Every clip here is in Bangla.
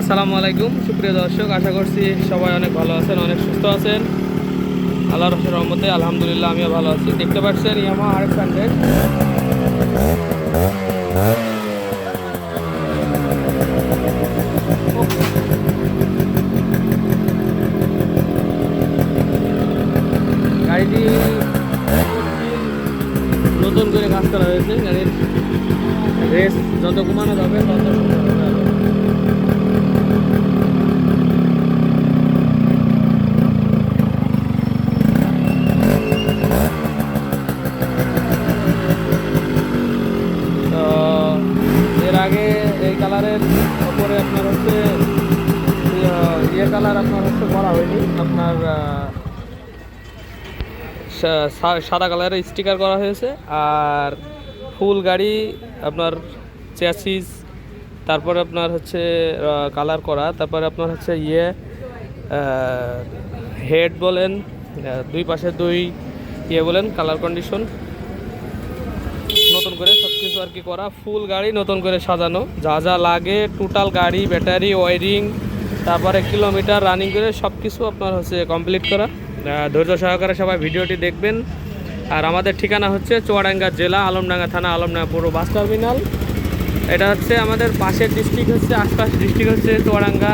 আসসালামু আলাইকুম, সুপ্রিয় দর্শক, আশা করছি সবাই অনেক ভালো আছেন, অনেক সুস্থ আছেন। আল্লাহ রসের রহমতে, আলহামদুলিল্লাহ, আমিও ভালো আছি। দেখতে পাচ্ছেন, ইয়ামা আর এক্স হান্ড্রেড গাড়িটি নতুন করে কাজ করা হয়েছে, গাড়ির রেস যত কমানো যাবে তত সুন্দর হবে আরও। তো এর আগে এই কালারের ওপরে আপনার হচ্ছে, ইয়ে- কালার আপনার হচ্ছে করা হয়নি। আপনার সাদা কালারের স্টিকার করা হয়েছে। আর ফুল গাড়ি, আপনার চ্যাসিস, তারপরে আপনার হচ্ছে কালার করা। তারপরে আপনার হচ্ছে ইয়ে হেড বলেন দুই পাশে দুই ইয়ে বলেন, কালার কন্ডিশন। নতুন করে সব কিছু আর কি করা। ফুল গাড়ি নতুন করে সাজানো। যা যা লাগে টোটাল গাড়ি ব্যাটারি ওয়ারিং তারপরে কিলোমিটার রানিং করে সব কিছু আপনার হচ্ছে কমপ্লিট করা। ধৈর্য সহকারে সবাই ভিডিওটি দেখবেন। আর আমাদের ঠিকানা হচ্ছে চুয়াডাঙ্গা জেলা, আলমডাঙ্গা থানা, আলমডাঙ্গা পুরো বাস টার্মিনাল। এটা হচ্ছে আমাদের পাশের ডিস্ট্রিক্ট হচ্ছে, আশপাশ ডিস্ট্রিক্ট হচ্ছে চুয়াডাঙ্গা।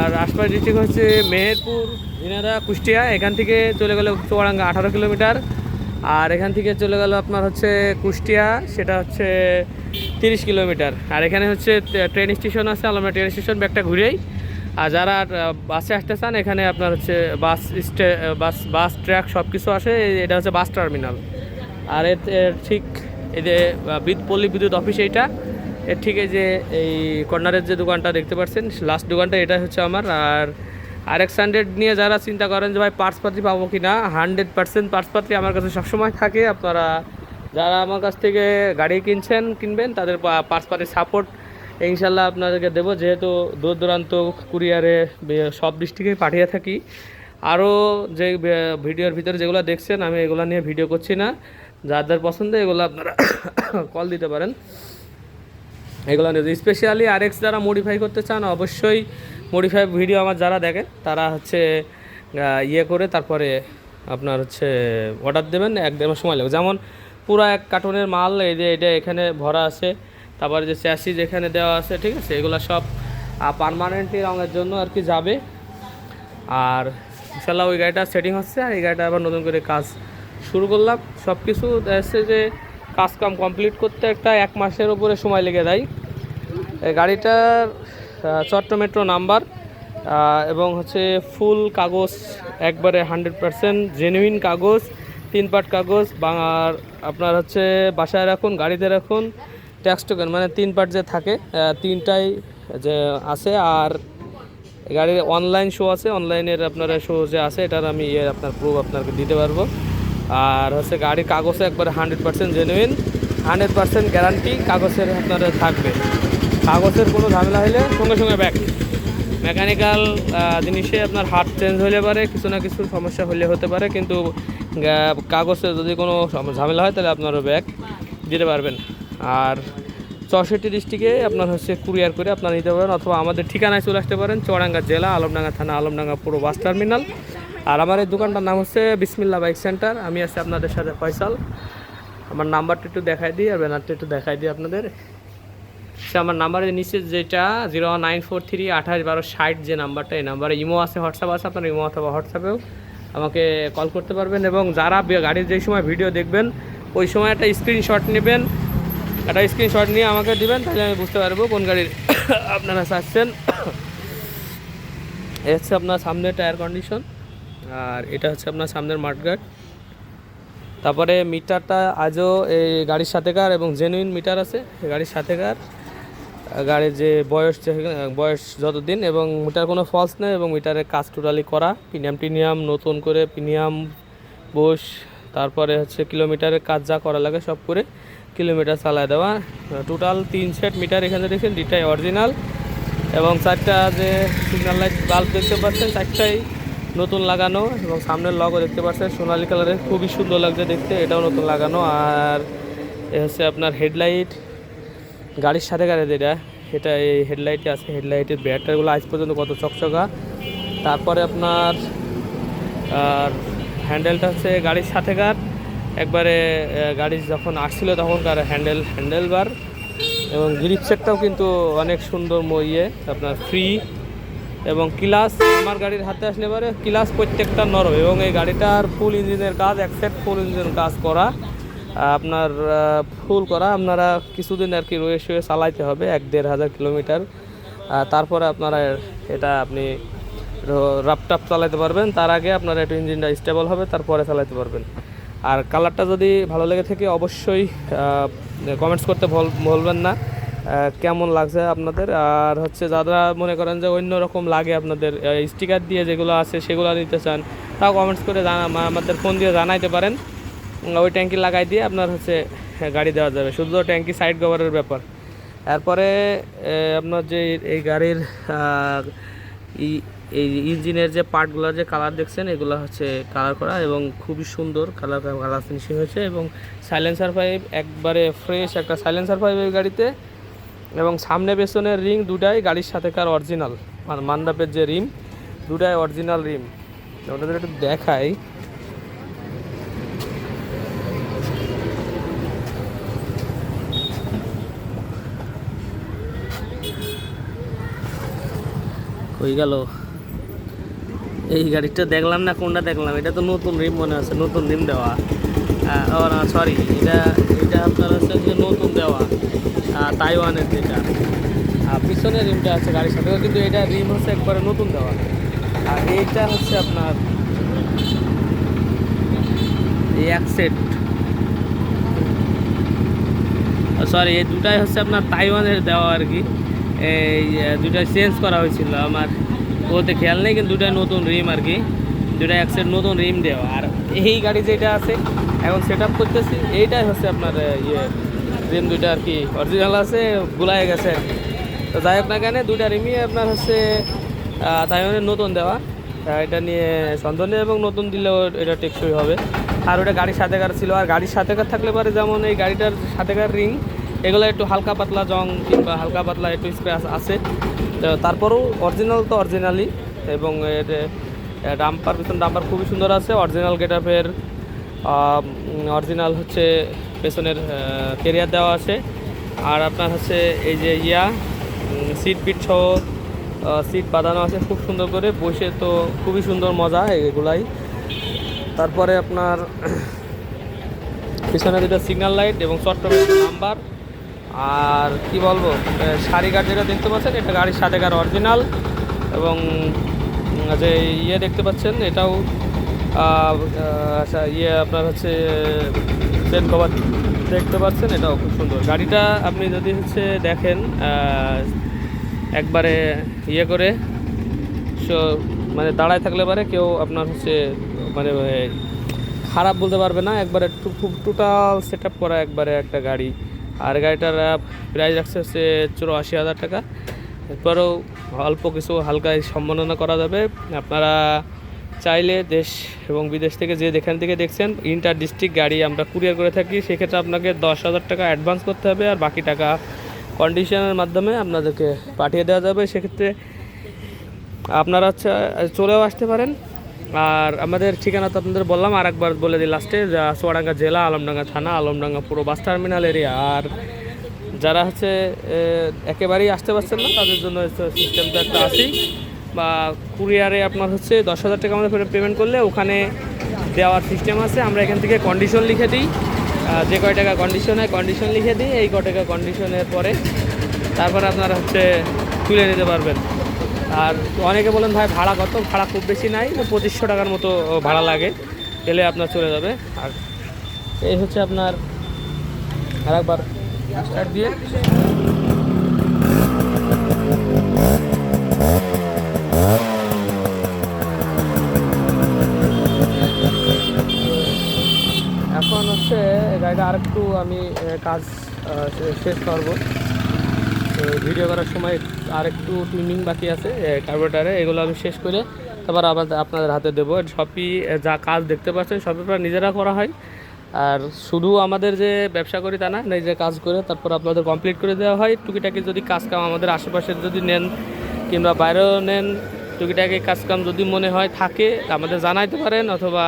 আর আশপাশ ডিস্ট্রিক্ট হচ্ছে মেহেরপুর ঝিনাদা কুষ্টিয়া। এখান থেকে চলে গেলে চুয়াডাঙ্গা আঠারো কিলোমিটার আর এখান থেকে চলে গেল আপনার হচ্ছে কুষ্টিয়া, সেটা হচ্ছে তিরিশ কিলোমিটার। আর এখানে হচ্ছে ট্রেন স্টেশন আছে আলমডা ট্রেন স্টেশন ব্যাগটা ঘুরেই। আর যারা বাসে আসতে চান, এখানে আপনার হচ্ছে বাস স্টে বাস বাস ট্র্যাক সব কিছু আসে এটা হচ্ছে বাস টার্মিনাল আর এর ঠিক বিদ- পল্লী বিদ্যুৎ অফিস এইটা, এর ঠিক যে, এই কর্নারের যে দোকানটা দেখতে পাচ্ছেন লাস্ট দোকানটা এটা হচ্ছে আমার। আর আর এক্স হান্ড্রেড নিয়ে যারা চিন্তা করেন যে ভাই পার্টস পাত্রি পাবো কি না হান্ড্রেড পার্সেন্ট পার্টস পাত্রি আমার কাছে সবসময় থাকে। আপনারা যারা আমার কাছ থেকে গাড়ি কিনছেন, কিনবেন, তাদের পার্টস পাত্রি সাপোর্ট ইনশাল্লাহ আপনাদেরকে দেবো। যেহেতু দূর দূরান্ত কুরিয়ারে সব ডিস্ট্রিক্টে পাঠিয়ে থাকি। আরও যে ভিডিওর ভিতরে যেগুলো দেখছেন, আমি এগুলো নিয়ে ভিডিও করছি না। যাদের পছন্দ, এগুলো আপনারা কল দিতে পারেন। এগুলো নিয়ে স্পেশালি আর এক্স যারা মডিফাই করতে চান, অবশ্যই মডিফাই ভিডিও আমার যারা দেখে তারা হচ্ছে ইয়ে করে তারপরে আপনার হচ্ছে অর্ডার দেবেন, এক দেড় সময় লাগবে। যেমন পুরো এক কার্টুনের মাল, এই যে এটা এখানে ভরা আছে, তারপরে যে চ্যাসিজ এখানে দেওয়া আছে, ঠিক আছে, এগুলো সব পারমানেন্টলি রঙের জন্য আর কি যাবে। আর ইনশাল্লাহ ওই গাড়িটা সেটিং হচ্ছে, আর এই গাড়িটা আবার নতুন করে কাজ শুরু করলাম। সব কিছু এসে যে, কাজ কাম কমপ্লিট করতে একটা এক মাসের উপরে সময় লেগে যায়। গাড়িটার চট্ট মেট্রো নাম্বার এবং হচ্ছে ফুল কাগজ একবারে হান্ড্রেড পারসেন্ট জেনুইন কাগজ, তিন পাট কাগজ বাংলার আপনার হচ্ছে বাসায় রাখুন, গাড়িতে রাখুন ট্যাক্স টোকেন মানে তিন পাট যে থাকে তিনটাই যে আছে, আর গাড়ির অনলাইন শো আছে অনলাইনের আপনার শো যে আছে, এটার আমি ইয়ে আপনার প্রুফ আপনাকে দিতে পারব। আর হচ্ছে গাড়ির কাগজে একবারে hundred percent genuine hundred percent guarantee কাগজের আপনারা থাকবে। কাগজের কোনো ঝামেলা হলে সঙ্গে সঙ্গে ব্যাক মেকানিক্যাল জিনিসে আপনার হাত চেঞ্জ হলে পারে, কিছু না কিছু সমস্যা হলে হতে পারে, কিন্তু কাগজে যদি কোনো ঝামেলা হয় তাহলে আপনারও ব্যাগ দিতে পারবেন। আর চৌষট্টি ডিস্ট্রিক্টে আপনার হচ্ছে কুরিয়ার করে আপনারা নিতে পারেন অথবা আমাদের ঠিকানায় চলে আসতে পারেন চুয়াডাঙ্গা জেলা, আলমডাঙ্গা থানা, আলমডাঙ্গা পুরো বাস টার্মিনাল আর আমার এই দোকানটার নাম হচ্ছে বিসমিল্লা বাইক সেন্টার, আমি আছি আপনাদের সাথে ফয়সাল। আমার নাম্বারটা একটু দেখাই দিই আর ব্যানারটা একটু দেখাই দিই আপনাদের। সে আমার নাম্বারের নিচে যেটা জিরো নাইন ফোর থ্রি আঠাশ বারো ষাট যে নাম্বারটা, এই নাম্বারে ইমো আছে, হোয়াটসঅ্যাপ আছে, আপনার ইমো অথবা হোয়াটসঅ্যাপেও আমাকে কল করতে পারবেন এবং যারা গাড়ির যে সময় ভিডিও দেখবেন, ওই সময় একটা স্ক্রিনশট নেবেন, একটা স্ক্রিনশট নিয়ে আমাকে দিবেন, তাহলে আমি বুঝতে পারব কোন গাড়ির আপনারা চাচ্ছেন। হচ্ছে আপনার সামনের টায়ার কন্ডিশন আর এটা হচ্ছে আপনার সামনের মাঠগার্ড তারপরে মিটারটা আজও এই গাড়ির সাথেকার এবং জেনুইন মিটার আছে গাড়ির সাথেকার। গাড়ির যে বয়স বয়স যতদিন, এবং মিটার কোনো ফলস নেই, এবং মিটারের কাজ টোটালি করা। প্রিমিয়াম টিনিয়াম, নতুন করে প্রিমিয়াম বোস, তারপরে হচ্ছে কিলোমিটারের কাজ যা করা লাগে সব করে কিলোমিটার চালায় দেওয়া। টোটাল তিন সেট মিটার এখানে দেখছেন দুটাই অরিজিনাল এবং চারটা যে সিগন্যাল লাইট বাল্ব দেখতে পাচ্ছেন, চারটাই নতুন লাগানো, এবং সামনের লগও দেখতে পাচ্ছেন, সোনালী কালারের খুবই সুন্দর লাগছে দেখতে, এটাও নতুন লাগানো। আর এ হচ্ছে আপনার হেডলাইট গাড়ির সাথে গাড়ি যেটা এটা এই হেডলাইটে আছে হেডলাইটের ব্যাটারিগুলো আজ পর্যন্ত কত চকচকা। তারপরে আপনার আর হ্যান্ডেলটা হচ্ছে গাড়ির সাথেকার একবারে আহ, গাড়ি যখন আসছিল তখনকার হ্যান্ডেল হ্যান্ডেল বার এবং গ্রিপ সেটটাও কিন্তু অনেক সুন্দর ম- ইয়ে আপনার ফ্রি এবং ক্লাস আমার গাড়ির হাতে আসলে পরে ক্লাস প্রত্যেকটা নরম। এবং এই গাড়িটার ফুল ইঞ্জিনের কাজ এক সেট ফুল ইঞ্জিনের কাজ করা। আপনার ফুল করা, আপনারা কিছুদিন আর কি রয়ে শুয়ে চালাইতে হবে, এক দেড় হাজার কিলোমিটার। তারপরে আপনারা এটা আপনি রাপটাপ চালাতে পারবেন। তার আগে আপনার একটু ইঞ্জিনটা স্টেবল হবে, তারপরে চালাতে পারবেন। আর কালারটা যদি ভালো লেগে থাকে, অবশ্যই কমেন্টস করতে ভুলবেন না। কেমন লাগছে আপনাদের? আর হচ্ছে যারা মনে করেন যে অন্য রকম লাগে আপনাদের স্টিকার দিয়ে যেগুলো আছে সেগুলো নিতে চান, তাও কমেন্টস করে জানা আমাদের ফোন দিয়ে জানাইতে পারেন। ওই ট্যাঙ্কি লাগাই দিয়ে আপনার হচ্ছে হ্যাঁ, গাড়ি দেওয়া যাবে। শুধু ট্যাঙ্কি সাইড কভারের ব্যাপার। তারপরে আপনার যে এই গাড়ির এই ইঞ্জিনের যে পার্টগুলো যে কালার দেখছেন এগুলো হচ্ছে কালার করা এবং খুবই সুন্দর কালার কালার ফিনিশিং হয়েছে এবং সাইলেন্সার পাইপ একবারে ফ্রেশ একটা সাইলেন্সার পাইপ এই গাড়িতে এবং সামনে পেছনের রিং দুটাই গাড়ির সাথেকার অরিজিনাল আর মান্ডাপের যে রিম দুটাই অরিজিনাল রিম ওটাদের একটু দেখাই কই গেল। এই গাড়িটা দেখলাম না, কোনটা দেখলাম? এটা তো নতুন রিম মনে আছে, নতুন রিম দেওয়া। ও না সরি এটা এটা আপনার হচ্ছে যে নতুন দেওয়া তাইওয়ানের যেটা। আর পিছনের রিমটা আছে গাড়ির সাথে কিন্তু এটা রিম হচ্ছে একবারে নতুন দেওয়া। আর এইটা হচ্ছে আপনার এক সেট সরি এই দুটাই হচ্ছে আপনার তাইওয়ানের দেওয়া আর কি। এই দুটা চেঞ্জ করা হয়েছিল। আমার ওতে খেয়াল নেই কিন্তু দুটাই নতুন রিম আর কি। দুটা এক সেট নতুন রিম দেওয়া। আর এই গাড়ি যেটা আছে এখন সেট আপ করতেছি এইটাই হচ্ছে আপনার ইয়ে রিম দুইটা আর কি। অরিজিনাল আছে গুলাই গেছে। আর কি তো যাই হোক না কেন দুইটা রিমই আপনার হচ্ছে আহ, তাইওয়ানের নতুন দেওয়া। এটা নিয়ে সন্দেহ নেই এবং নতুন দিলেও এটা টেকসই হবে। আর ওটা গাড়ির সাথে কার ছিল আর গাড়ির সাথে কার থাকলে পরে যেমন এই গাড়িটার সাথে কার রিং এগুলো একটু হালকা পাতলা জং কিংবা হালকা পাতলা একটু স্ক্র্যাচ আছে। তারপরেও অরিজিনাল তো অরিজিনালই এবং এর ডাম্পার পিছন ডাম্পার খুবই সুন্দর আছে। অরিজিনাল গেটআপের অরিজিনাল হচ্ছে পেছনের কেরিয়ার দেওয়া আছে। আর আপনার হচ্ছে এই যে ইয়া সিট পিট সহ সিট বাঁধানো আছে খুব সুন্দর করে। বসে তো খুবই সুন্দর মজা এগুলাই। তারপরে আপনার, পিছনে দুটো সিগন্যাল লাইট এবং চট্টগ্রাম নাম্বার আর কি বলব শাড়ি গার্ড যেটা দেখতে পাচ্ছেন, এটা গাড়ির সাথে গাড়ি অরিজিনাল এবং যে ইয়ে দেখতে পাচ্ছেন, এটাও আচ্ছা ইয়ে আপনার হচ্ছে সেন কভার দেখতে পাচ্ছেন, এটাও খুব সুন্দর। গাড়িটা আপনি যদি হচ্ছে দেখেন একবারে ইয়ে করে, সো মানে দাঁড়ায় থাকলে পারে, কেউ আপনার হচ্ছে মানে খারাপ বলতে পারবে না, একবারে খুব টোটাল সেট করা একবারে একটা গাড়ি। আর গাড়িটার প্রাইস রাখছে হচ্ছে চুরাশি হাজার টাকা। এরপরেও অল্প কিছু হালকা সম্মাননা করা যাবে। আপনারা চাইলে দেশ এবং বিদেশ থেকে যে যেখান থেকে দেখছেন ইন্টার ডিস্ট্রিক্ট গাড়ি আমরা কুরিয়ার করে থাকি, সেক্ষেত্রে আপনাকে দশ হাজার টাকা অ্যাডভান্স করতে হবে আর বাকি টাকা কন্ডিশনের মাধ্যমে আপনাদেরকে পাঠিয়ে দেওয়া যাবে। সেক্ষেত্রে আপনারা চলেও আসতে পারেন। আর আমাদের ঠিকানা তো আপনাদের বললাম আর একবার বলে দিই লাস্টে সোয়াডাঙ্গা জেলা, আলমডাঙ্গা থানা, আলমডাঙ্গা পুরো বাস টার্মিনাল এরিয়া আর যারা হচ্ছে একেবারেই আসতে পারছেন না, তাদের জন্য সিস্টেমটা একটা আছেই বা কুরিয়ারে আপনার হচ্ছে দশ হাজার টাকা আমাদের পেমেন্ট করলে ওখানে দেওয়ার সিস্টেম আছে। আমরা এখান থেকে কন্ডিশন লিখে দিই। যে কয় টাকা কন্ডিশন হয় কন্ডিশন লিখে দিই। এই কয় টাকা কন্ডিশনের পরে তারপরে আপনারা হচ্ছে তুলে নিতে পারবেন। আর অনেকে বলেন, ভাই, ভাড়া কত? ভাড়া খুব বেশি নাই পঁচিশশো টাকার মতো ভাড়া লাগে। গেলে আপনার চলে যাবে। আর এই হচ্ছে আপনার আরেকবার স্টার্ট দিয়ে। এখন হচ্ছে গাড়িটা আরেকটু আমি কাজ শেষ করব। ভিডিও করার সময় আরেকটু টুইনিং বাকি আছে কার্বোরেটারে এগুলো আমি শেষ করে তারপর আবার আপনাদের হাতে দেবো। সবই যা কাজ দেখতে পাচ্ছেন সবই প্রায় নিজেরা করা হয়। আর শুধু আমাদের যে ব্যবসা করি তা না, নিজে কাজ করে তারপর আপনাদের কমপ্লিট করে দেওয়া হয়। টুকিটাকি যদি কাজ কাম আমাদের আশেপাশের যদি নেন কিংবা বাইরেও নেন, টুকিটাকি কাজ কাম যদি মনে হয় থাকে, আমাদের জানাইতে পারেন অথবা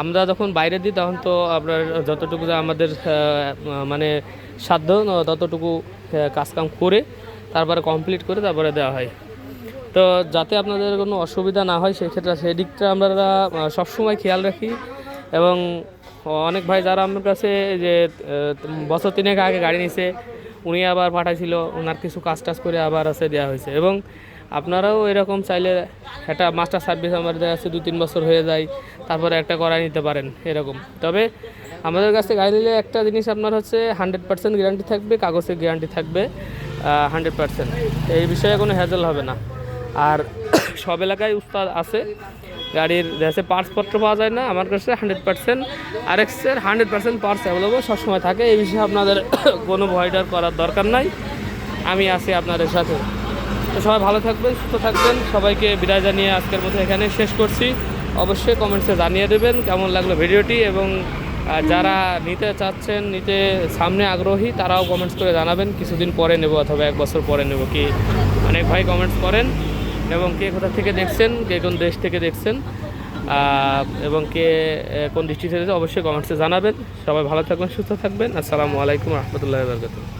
আমরা যখন বাইরে দিই, তখন তো আপনার যতটুকু আমাদের মানে সাধ্য, ততটুকু কাজকাম করে তারপরে কমপ্লিট করে তারপরে দেওয়া হয়। তো যাতে আপনাদের কোনো অসুবিধা না হয়, সেক্ষেত্রে সেই দিকটা আমরা সবসময় খেয়াল রাখি এবং অনেক ভাই যারা আমার কাছে যে বছর তিনেক আগে গাড়ি নিছে, উনি আবার পাঠাইছিল ওনার কিছু কাজ টাজ করে আবার আছে দেওয়া হয়েছে। এবং আপনারাও এরকম চাইলে একটা মাস্টার সার্ভিস আমার দেখা যাচ্ছে দু তিন বছর হয়ে যায়, তারপরে একটা করাই নিতে পারেন, এরকম। তবে আমাদের কাছে গাড়ি নিলে একটা জিনিস আপনার হচ্ছে হান্ড্রেড পার্সেন্ট গ্যারান্টি থাকবে, কাগজের গ্যারান্টি থাকবে হান্ড্রেড পার্সেন্ট এই বিষয়ে কোনো হ্যাজেল হবে না। আর সব এলাকায় উস্তাদ আছে, গাড়ির দেশে পার্টসপত্র পাওয়া যায় না, আমার কাছে হান্ড্রেড পার্সেন্ট আর এক্সের হান্ড্রেড পার্সেন্ট পার্টস অ্যাভেলেবল সবসময় থাকে। এই বিষয়ে আপনাদের কোনো ভয়ডার করার দরকার নাই। আমি আছি আপনাদের সাথে। তো সবাই ভালো থাকবেন, সুস্থ থাকবেন। সবাইকে বিদায় জানিয়ে আজকের মতো এখানে শেষ করছি। অবশ্যই কমেন্টসে জানিয়ে দেবেন কেমন লাগল ভিডিওটি এবং যারা নিতে চাচ্ছেন, নিতে সামনে আগ্রহী, তারাও কমেন্টস করে জানাবেন, কিছুদিন পরে নেব অথবা এক বছর পরে নেব। কি অনেক ভাই কমেন্টস করেন এবং কে কোথা থেকে দেখছেন, কে কোন দেশ থেকে দেখছেন এবং কে কোন ডিস্ট্রিক্ট থেকে অবশ্যই কমেন্টসে জানাবেন। সবাই ভালো থাকবেন, সুস্থ থাকবেন। আসসালামু আলাইকুম রহমতুল্লাহ বরকাত